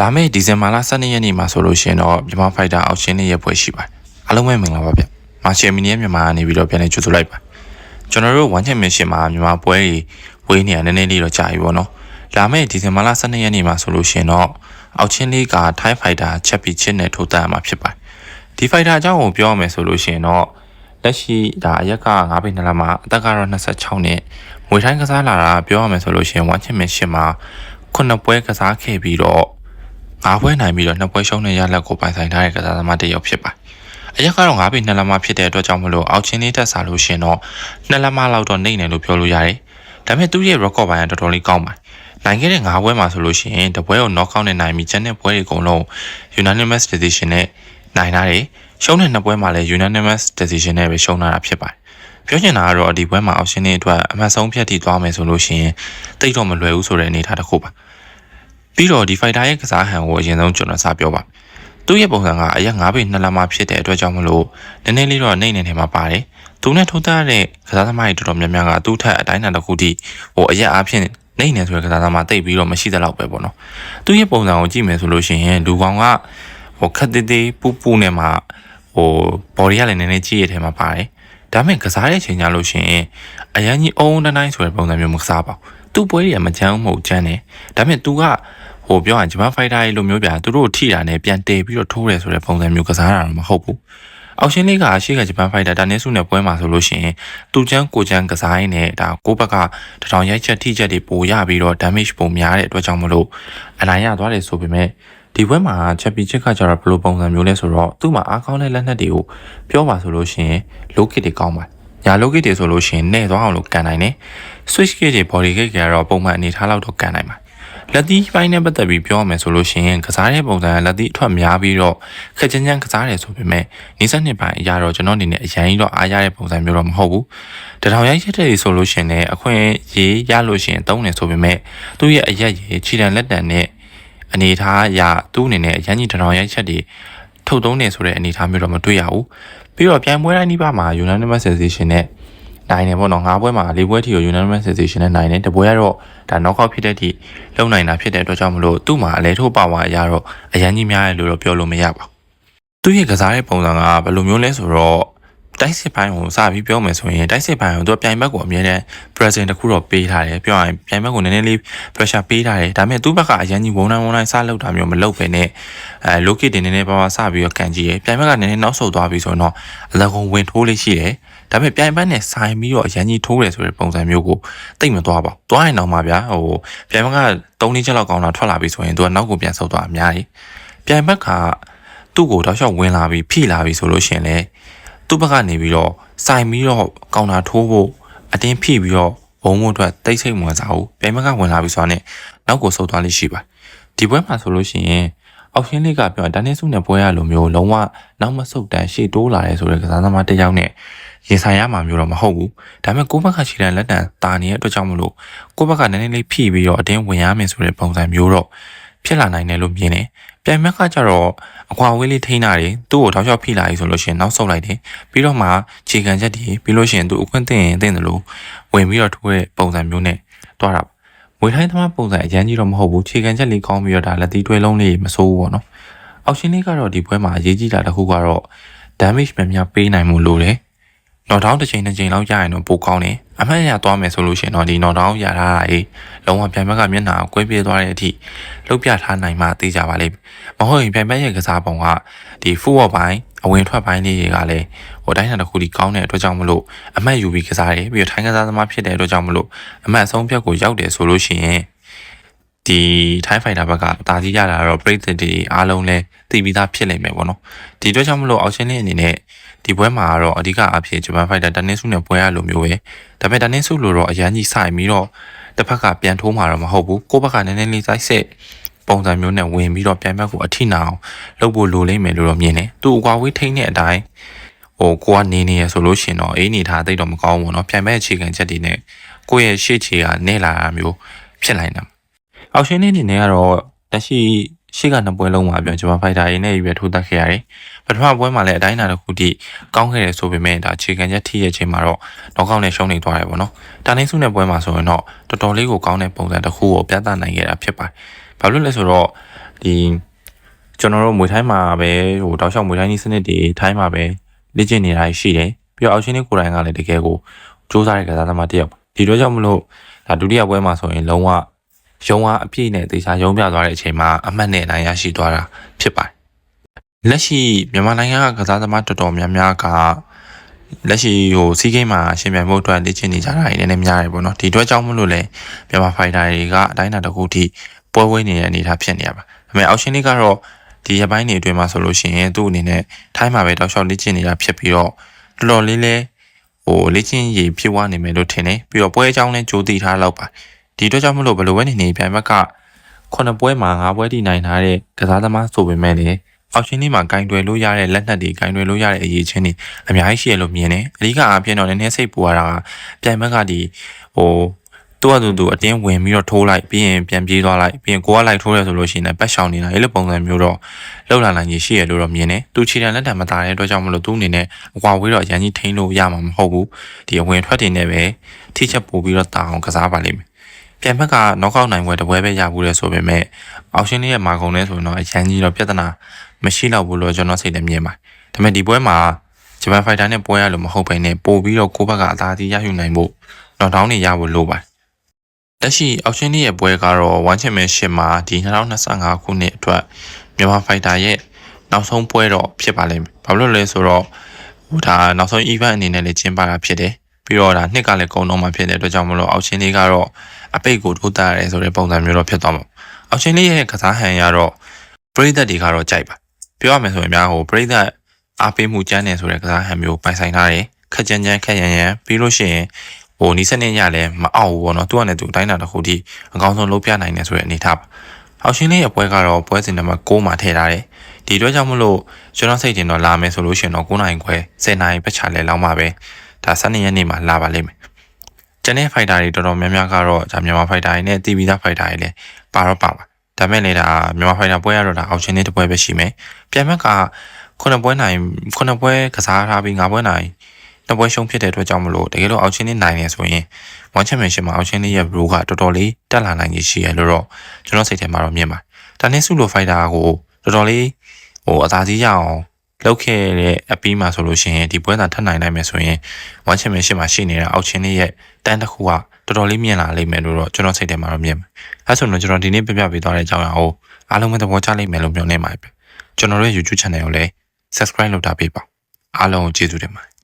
လာမယ့်ဒီဇင်ဘာလ12ရက်နေ့မှာဆိုလို့ရှိရင်တော့မြန်မာဖိုက်တာအောက်ရှင်လေးရဲ့ပွဲရှိပါတယ်အားလုံးပဲမင်္ဂလာပါဗျမာရှယ်မီနီရဲ့မြန်မာကနေပြီးတော့ပြန်လည်ကြိုဆိုလိုက်ပါကျွန်တော်တို့ဝမ်ချန်ပီယံရှစ်မှာမြန်မာပွဲကြီးဝေးနေရနည်းနည်းလေးတော့ကြာပြီပေါ့နော်လာမယ့်ဒီဇင်ဘာလ12ရက်နေ့မှာဆိုလို့ရှိရင်တော့အောက်ချင်းလေးကထိုင်းဖိုက်တာချက်ပီချစ်နဲ့ထိုးတက်ရမှာဖြစ်ပါတယ်ဒီဖိုက်တာအကြောင်းကိုပြောရမယ်ဆိုလို့ရှိရင်တော့လက်ရှိဒါအရက်က9ပိနှစ်လမှာအသက်ကတော့26နှစ်ငွေထိုင်းကစားလာတာပြောရမယ်ဆိုလို့ရှိရင်ဝမ်ချန်ပီယံရှစ်မှာခုနှစ်ပွဲကစားခဲ့ပြီးတော့ ငါးပွဲနိုင်ပြီးတော့နှစ်ပွဲရှုံးတဲ့ရလက်ကိုပိုင်ဆိုင်ထားတဲ့ကစားသမားတစ်ယောက်ဖြစ်ပါတယ်။အရက်ကတော့ငါးပေနှစ်လက်မဖြစ်တဲ့အတွက်ကြောင့်မလို့အောက်ချင်းလေးတက်စားလို့ရှင်တော့နှစ်လက်မလောက်တော့နေတယ်လို့ပြောလို့ရတယ်။ဒါပေမဲ့သူ့ရဲ့ record ပိုင်းကတော်တော်လေးကောင်းပါတယ်။နိုင်ခဲ့တဲ့ငါးပွဲမှာဆိုလို့ရှိရင်တပွဲကို knock out နဲ့နိုင်ပြီးကျန်တဲ့ပွဲတွေအကုန်လုံး unanimous decision နဲ့နိုင်တာတယ်။ရှုံးတဲ့နှစ်ပွဲမှာလည်း unanimous decision နဲ့ပဲရှုံးလာတာဖြစ်ပါတယ်။ပြောချင်တာကတော့ဒီပွဲမှာအောက်ရှင်တွေအတွက်အမှတ်ဆုံးဖြတ်ထိသွားမယ်ဆိုလို့ရှိရင်တိတ်တော့မလွယ်ဘူးဆိုတဲ့အနေအထားတစ်ခုပါ။ ပြီးတော့ဒီ fighter ရဲ့ကစားဟန်ကိုအရင်ဆုံးကျွန်တော်စပြောပါသူ့ရဲ့ပုံစံကအရက်9ပေနှစ်လက်မဖြစ်တဲ့အတွက်ကြောင့်မလို့နည်းနည်းလေးတော့နေနေနေမှာပါတယ်သူနဲ့ထိုးသားတဲ့ကစားသမားတွေတော်တော်များများကသူ့ထက်အတိုင်းအတာတစ်ခုထိဟိုအရက်အားဖြင့်နေနေဆိုတဲ့ကစားသမားတိတ်ပြီးတော့မရှိသလောက်ပဲပေါ့နော်သူ့ရဲ့ပုံစံကိုကြည့်မယ်ဆိုလို့ရှိရင်လူကောင်ကဟိုခက်သေးသေးပူပူနဲ့မှဟို body ကလည်းနည်းနည်းကြီးရတဲ့မှာပါတယ်ဒါပေမဲ့ကစားတဲ့ချိန်ကြလို့ရှိရင်အရန်ကြီးအုံးတိုင်းဆိုတဲ့ပုံစံမျိုးမကစားပါဘူးသူ့ပွဲတွေကမကြမ်းမဟုတ်ကြမ်းတယ်ဒါပေမဲ့ तू က ဟိုပြောရင်ဂျပန်ဖိုက်တာကြီးလိုမျိုးပြသူတို့ထိတာနဲ့ပြန်တည်ပြီးတော့ထိုးတယ်ဆိုတဲ့ပုံစံမျိုးကစားတာတော့မဟုတ်ဘူးအောက်ရှင်းလေးကအရှိကဂျပန်ဖိုက်တာတာနေစုနဲ့ပွဲမှာဆိုလို့ရှိရင်သူချမ်းကိုချမ်းကစားရင်းနဲ့ဒါကိုဘက်ကတထောင်ရိုက်ချက်ထိချက်တွေပိုရပြီးတော့ damage ပိုများတဲ့အတွက်ကြောင့်မလို့အနိုင်ရသွားတယ်ဆိုပေမဲ့ဒီဘက်မှာချက်ပီချက်ကကျတော့ဘယ်လိုပုံစံမျိုးလဲဆိုတော့သူ့မှာအားကောင်းတဲ့လက်နက်တွေကိုပြောပါဆိုလို့ရှိရင် low kit တွေကောင်းပါတယ်ညာ low kit တွေဆိုလို့ရှိရင်နှဲ့သွားအောင်လို့ကန်နိုင်တယ် switch kit တွေ body kit တွေကတော့ပုံမှန်အနေထားလောက်တော့ကန်နိုင်ပါတယ် လက်သီးပိုင်းနဲ့ပတ်သက်ပြီးပြောရမယ်ဆိုလို့ရှိရင်ကစားတဲ့ပုံစံကလက်သီးအထွက်များပြီးတော့ခက်ချင်ချင်ကစားတယ်ဆိုပေမဲ့နေဆက်နှစ်ပိုင်းအရာတော့ကျွန်တော်အနေနဲ့အရင်တော့အားရတဲ့ပုံစံမျိုးတော့မဟုတ်ဘူးတထောင်ရိုက်ချက်တဲ့ဆိုလို့ရှိရင်လည်းအခွင့်ရေးရလို့ရှိရင်တုံးတယ်ဆိုပေမဲ့သူ့ရဲ့အရက်ရည်ခြေတံလက်တံနဲ့အနေထားအရသူ့အနေနဲ့အရင်ကြီးတထောင်ရိုက်ချက်တွေထုတ်သုံးနေဆိုတဲ့အနေထားမျိုးတော့မတွေ့ရဘူးပြီးတော့ပြန်ပွဲတိုင်းဒီပါမှာ unanimous decision နဲ့နိုင်တယ်ပေါ့နော်ငါးပွဲမှာ၄ပွဲထိကို unanimous decision နဲ့နိုင်တယ်တပွဲကတော့ ဒါ knockout ဖြစ်တဲ့အထိလုံနိုင်တာဖြစ်တဲ့အတွက်ကြောင့်မလို့သူ့မှာအလဲထိုးပါဝါအရာတော့အရန်ကြီးများတယ်လို့တော့ပြောလို့မရပါဘူးသူ့ရဲ့ကစားတဲ့ပုံစံကဘယ်လိုမျိုးလဲဆိုတော့တိုက်စစ်ပိုင်းကိုစပြီးပြောမယ်ဆိုရင်တိုက်စစ်ပိုင်းကိုသူပြိုင်ဘက်ကိုအမြဲတမ်း present တစ်ခုတော့ပေးထားတယ်ပြောရရင်ပြိုင်ဘက်ကိုနည်းနည်းလေး pressure ပေးထားတယ်ဒါပေမဲ့သူ့ဘက်ကအရန်ကြီးဝုန်းတိုင်းဝုန်းတိုင်းစလောက်တာမျိုးမလုပ်ပဲနဲ့အဲ locate တင်နည်းနည်းပါးပါးစပြီးတော့ကန်ကြည့်ရယ်ပြိုင်ဘက်ကနည်းနည်းနောက်ဆုတ်သွားပြီဆိုတော့အလကုံဝင်ထိုးလေးရှိတယ် ဒါပေမဲ့ပြိုင်ဘက်နဲ့ဆိုင်ပြီးတော့အရန်ကြီးထိုးတယ်ဆိုတဲ့ပုံစံမျိုးကိုတိတ်မသွားပါဘူးသွားရင်တော့မှဗျာဟိုပြိုင်ဘက်က3နှစ်ချက်လောက်ကောင်းတာထွက်လာပြီဆိုရင်သူကနောက်ကိုပြန်ဆုတ်သွားအများကြီးပြိုင်ဘက်ကသူ့ကိုတောက်လျှောက်ဝင်လာပြီးဖိလာပြီးဆိုလို့ရှိရင်လေသူ့ဘက်ကနေပြီးတော့စိုင်ပြီးတော့ကောင်တာထိုးဖို့အတင်းဖိပြီးတော့ဘုံမို့အတွက်တိတ်ဆိတ်ဝင်စားဘူးပြိုင်ဘက်ကဝင်လာပြီးဆိုတော့ねနောက်ကိုဆုတ်သွားလိမ့်ရှိပါဒီပွဲမှာဆိုလို့ရှိရင် အောက်ရှင်းလေးကပြောရင်တန်းနေစုနဲ့ပွဲရလိုမျိုးလုံးဝနောက်မဆုတ်တန်းရှေ့တိုးလာတယ်ဆိုတဲ့ကစားသမားတစ်ယောက်နဲ့ရင်ဆိုင်ရမှာမျိုးတော့မဟုတ်ဘူးဒါပေမဲ့ကိုယ့်ဘက်ကခြေတန်းလက်တံတာနေတဲ့အတွက်ကြောင့်မလို့ကိုယ့်ဘက်ကနည်းနည်းလေးဖိပြီးတော့အတင်းဝင်ရမယ်ဆိုတဲ့ပုံစံမျိုးတော့ဖြစ်လာနိုင်တယ်လို့မြင်တယ်ပြိုင်ဘက်ကကျတော့အကွာဝေးလေးထိန်းတာတွေသူ့ကိုတောက်လျှောက်ဖိလာပြီဆိုလို့ရှိရင်နောက်ဆုတ်လိုက်တယ်ပြီးတော့မှခြေကန်ချက်တွေပြီးလို့ရှိရင်သူအခွင့်တင်ရင်တင်တယ်လို့ဝင်ပြီးတော့ထိုးတဲ့ပုံစံမျိုးနဲ့တွားတာ ငွေထိုင်းသမားပုံစံအရန်ကြီးတော့မဟုတ်ဘူးခြေကန်ချက်လေးကောင်းပြီးတော့ဒါလက်သီးတွဲလုံးလေးမစိုးဘူးပေါ့နော်အောက်ရှင်းလေးကတော့ဒီပွဲမှာအရေးကြီးတာတစ်ခုကတော့ damage များများပေးနိုင်မှုလို့တယ်နော်ဒေါင်းတစ်ချိန်တစ်ချိန်လောက်ရရင်တော့ပိုကောင်းတယ်အမှတ်ရသွားမယ်ဆိုလို့ရှိရင်တော့ဒီနော်ဒေါင်းရထားတာအေးလုံးဝပြန်ဘက်ကမျက်နှာကိုကွဲပြေးသွားတဲ့အထိလုတ်ပြထားနိုင်မှသိကြပါလိမ့်မယ်မဟုတ်ရင်ပြန်ဘက်ရဲ့ကစားပုံကဒီ full ပိုင်း အဝင်ထွက်ပိုင်းလေးတွေကလည်းဟိုတိုင်းတာတစ်ခုဒီကောင်းတဲ့အတွက်ကြောင့်မလို့အမှတ်ယူပြီးကစားတယ်ပြီးတော့ထိုင်းကစားသမားဖြစ်တဲ့အတွက်ကြောင့်မလို့အမှတ်အဆုံးဖြတ်ကိုရောက်တယ်ဆိုလို့ရှိရင်ဒီထိုင်းဖိုင်တာဘက်ကအသာကြီးရတာတော့ပြည်သက်တွေအားလုံးလဲသိပြီးသားဖြစ်နေမယ်ပေါ့နော်ဒီအတွက်ကြောင့်မလို့အောက်ရှင်းလေးအနေနဲ့ဒီပွဲမှာကတော့အဓိကအဖြစ်ဂျပန်ဖိုက်တာတနင်းစုနဲ့ပွဲရလိုမျိုးပဲဒါပေမဲ့တနင်းစုလိုတော့အရန်ကြီးဆိုင်ပြီးတော့တစ်ဖက်ကပြန်ထိုးမှာတော့မဟုတ်ဘူးကိုယ့်ဘက်ကနည်းနည်းလေးစိုက်ဆက် ပုံစံမျိုးနဲ့ဝင်ပြီးတော့ပြန်ဘက်ကိုအထိနာအောင်လုပ်ဖို့လိုလိမ့်မယ်လို့တော့မြင်တယ်သူအကွာဝေးထိန်းတဲ့အတိုင်းဟိုကိုကနေနေရဆိုလို့ရှင်တော့အေးနေထားသိတော့မကောင်းဘူးเนาะပြန်ဘက်အခြေခံချက်တွေနဲ့ကိုယ့်ရဲ့ရှေ့ခြေကနေလာတာမျိုးဖြစ်နိုင်တာအောက်ရှင်းနေနေနဲ့ကတော့လက်ရှိရှေ့ကနှစ်ပွဲလုံးမှာပြောဂျပန်ဖိုက်တာရင်းနဲ့ရွေထိုးတက်ခဲ့ရတယ်ပထမပွဲမှာလည်းအတိုင်းအတာတစ်ခုထိကောင်းခဲ့တယ်ဆိုပေမဲ့ဒါအခြေခံချက်ထိရဲ့ချိန်မှာတော့နောက်ကောက်နဲ့ရှုံးနေသွားတယ်ပေါ့နော်တာနေစုနဲ့ပွဲမှာဆိုရင်တော့တော်တော်လေးကိုကောင်းတဲ့ပုံစံတစ်ခုကိုပြသနိုင်ခဲ့တာဖြစ်ပါတယ် ဘာလို့လဲဆိုတော့ဒီကျွန်တော်တို့မွေထိုင်းမှာပဲဟိုတောက်လျှောက်မွေထိုင်းကြီးစနစ်တွေထိုင်းမှာပဲလေ့ကျင့်နေတာရှိတယ်ပြီးတော့အောက်ရှင်လေးကိုယ်တိုင်ကလည်းတကယ်ကိုစူးစမ်းတဲ့ကစားသမားတစ်ယောက်ပါဒီတော့ကြောင့်မလို့ဒါဒုတိယပွဲမှာဆိုရင်လုံးဝရုံးအားအပြည့်နဲ့တေချာရုံးပြသွားတဲ့အချိန်မှာအမှတ်နဲ့အနိုင်ရရှိသွားတာဖြစ်ပါတယ်လက်ရှိမြန်မာနိုင်ငံကကစားသမားတော်တော်များများကလက်ရှိဟိုစီးကိမ်းမှာရှင်ပြိုင်မှုအတွက်လေ့ကျင့်နေကြတာတွေလည်းများတယ်ပေါ့နော်ဒီအတွက်ကြောင့်မလို့လဲမြန်မာဖိုင်တာတွေကအတိုင်းအတာတစ်ခုထိ ပွဲဝဲနေတဲ့အနေအထားဖြစ်နေရပါဒါပေမဲ့အောက်ရှင်လေးကတော့ဒီရပိုင်းတွေအတွင်းမှာဆိုလို့ရှိရင်သူ့အနေနဲ့ထိုင်းမှာပဲတောက်လျှောက်လေ့ကျင့်နေတာဖြစ်ပြီးတော့တော်တော်လေးလေးဟိုလေ့ကျင့်ရည်ဖြစ်သွားနေမယ်လို့ထင်တယ်ပြီးတော့ပွဲအကြောင်းလည်းကြိုးတည်ထားတော့ပါဒီအတွက်ကြောင့်မလို့ဘယ်လိုပဲနေနေပြိုင်ဘက်ကခုနှစ်ပွဲမှာငါးပွဲတည်နိုင်ထားတဲ့ကစားသမားဆိုပေမဲ့လည်းအောက်ရှင်လေးမှာကင်တွယ်လို့ရတဲ့လက်နက်တွေကင်တွယ်လို့ရတဲ့အရေးချင်းတွေအများကြီးရှိရလို့မြင်တယ်အဓိကအားဖြင့်တော့နည်းနည်းစိတ်ပူရတာကပြိုင်ဘက်ကဒီဟို သူ့အတူတူအတင်းဝင်ပြီးတော့ထိုးလိုက်ပြီးရင်ပြန်ပြေးသွားလိုက်ပြီးရင်ကိုကလိုက်ထိုးရဆိုလို့ရှိရင်လည်းပတ်ရှောင်နေတာအဲ့လိုပုံစံမျိုးတော့လောက်လာနိုင်ကြီးရှိရလို့တော့မြင်တယ်သူခြေတံလက်တံမတာတဲ့အတွက်ကြောင့်မလို့သူအနေနဲ့အကွာဝေးတော့အရန်ကြီးထိန်းလို့ရမှာမဟုတ်ဘူးဒီအဝင်ထွက်တင်နေပဲထိချက်ပို့ပြီးတော့တာအောင်ကစားပါလိမ့်မယ်ပြန်ဘက်ကနော့ကောက်နိုင်ပွဲတစ်ပွဲပဲရဘူးလေဆိုပေမဲ့အောက်ရှင်လေးရဲ့မာကုံလဲဆိုရင်တော့အရန်ကြီးတော့ပြဿနာမရှိတော့ဘူးလို့ကျွန်တော်စိတ်နဲ့မြင်ပါတယ်ဒါပေမဲ့ဒီပွဲမှာဂျပန်ဖိုက်တာနဲ့ပွဲရလို့မဟုတ်ဘဲနဲ့ပို့ပြီးတော့ကိုယ့်ဘက်ကအသာစီးရယူနိုင်ဖို့တော့တောင်းနေရဖို့လိုပါတယ် လက်ရှိအောက်ရှင်လေးရဲ့ပွဲကတော့ One Championship မှာဒီ2025ခုနှစ်အတွက်မြန်မာဖိုက်တာရဲ့နောက်ဆုံးပွဲတော့ဖြစ်ပါလိမ့်မယ်။ဘာလို့လဲဆိုတော့ဟိုဒါနောက်ဆုံး event အနေနဲ့လည်းကျင်းပတာဖြစ်တယ်။ပြီးတော့ဒါနှစ်ကလည်းကုံတော့မှဖြစ်တဲ့အတွက်ကြောင့်မလို့အောက်ချင်းလေးကတော့အပိတ်ကိုထိုးတာရဲဆိုတဲ့ပုံစံမျိုးတော့ဖြစ်သွားမှာ။အောက်ချင်းလေးရဲ့ကစားဟန်ရတော့ပရိသတ်တွေကတော့ကြိုက်ပါ။ပြောရမယ်ဆိုရင်များဟိုပရိသတ်အားပေးမှုကျန်းတယ်ဆိုတဲ့ကစားဟန်မျိုးပိုင်ဆိုင်ထားတယ်။ခက်ကြမ်းကြမ်းခက်ရန်ရန်ပြီးလို့ရှိရင် ဟိုနီးစနစ်ရလည်းမအောင်ဘူးပေါ့နော်။သူကလည်းသူအတိုင်းတာတစ်ခုထိအကောင်းဆုံးလုပ်ပြနိုင်တယ်ဆိုတဲ့အနေထားပါ။အောက်ရှင်လေးရဲ့ပွဲကတော့ပွဲစဉ်နံပါတ်6မှာထည့်ထားတယ်။ဒီအတွက်ကြောင့်မလို့ကျွန်တော်စိတ်တင်တော့လာမယ်ဆိုလို့ရှိရင်တော့9နိုင်ခွဲ10နိုင်ပတ်ချလဲလောက်မှာပဲဒါ12ရက်နေ့မှာလာပါလိမ့်မယ်။ကျန်တဲ့ဖိုက်တာတွေတော်တော်များများကတော့ဒါမြန်မာဖိုက်တာတွေနဲ့တီဗီသားဖိုက်တာတွေလည်းပါတော့ပါပါ။ဒါမဲ့လေဒါမြန်မာဖိုက်တာပွဲရတော့ဒါအောက်ရှင်လေးတစ်ပွဲပဲရှိမယ်။ပြန်ဘက်ကခုနှစ်ပွဲနိုင်ခုနှစ်ပွဲကစားထားပြီး၅ပွဲနိုင် နှစ်ပွဲရှုံးဖြစ်တဲ့အတွက်ကြောင့်မလို့တကယ်လို့အောက်ချင်းလေးနိုင်နေဆိုရင် one championship မှာအောက်ချင်းလေးရဲ့ role ကတော်တော်လေးတက်လာနိုင်ကြီးရှိရလို့တော့ကျွန်တော်စိတ်ထဲမှာတော့မြင်ပါတယ်။ဒါနဲ့ဆုလို fighter ကိုတော်တော်လေးဟိုအသာကြီးရအောင်လောက်ခဲ့တဲ့အပီးမှာဆိုလို့ရှိရင်ဒီပွဲသာထပ်နိုင်နိုင်မယ်ဆိုရင် one championship မှာရှိနေတဲ့အောက်ချင်းလေးရဲ့တန်းတစ်ခုကတော်တော်လေးမြင်လာလိမ့်မယ်လို့တော့ကျွန်တော်စိတ်ထဲမှာတော့မြင်ပါတယ်။အဲဆိုတော့ကျွန်တော်ဒီနေ့ပြပြပေးသွားတဲ့အကြောင်းအရာကိုအားလုံးပဲသဘောကျလိမ့်မယ်လို့မျှော်လင့်ပါတယ်။ကျွန်တော်ရဲ့ YouTube channel ကိုလည်း subscribe လုပ်ထားပေးပါ။အားလုံးကိုကျေးဇူးတင်ပါတယ်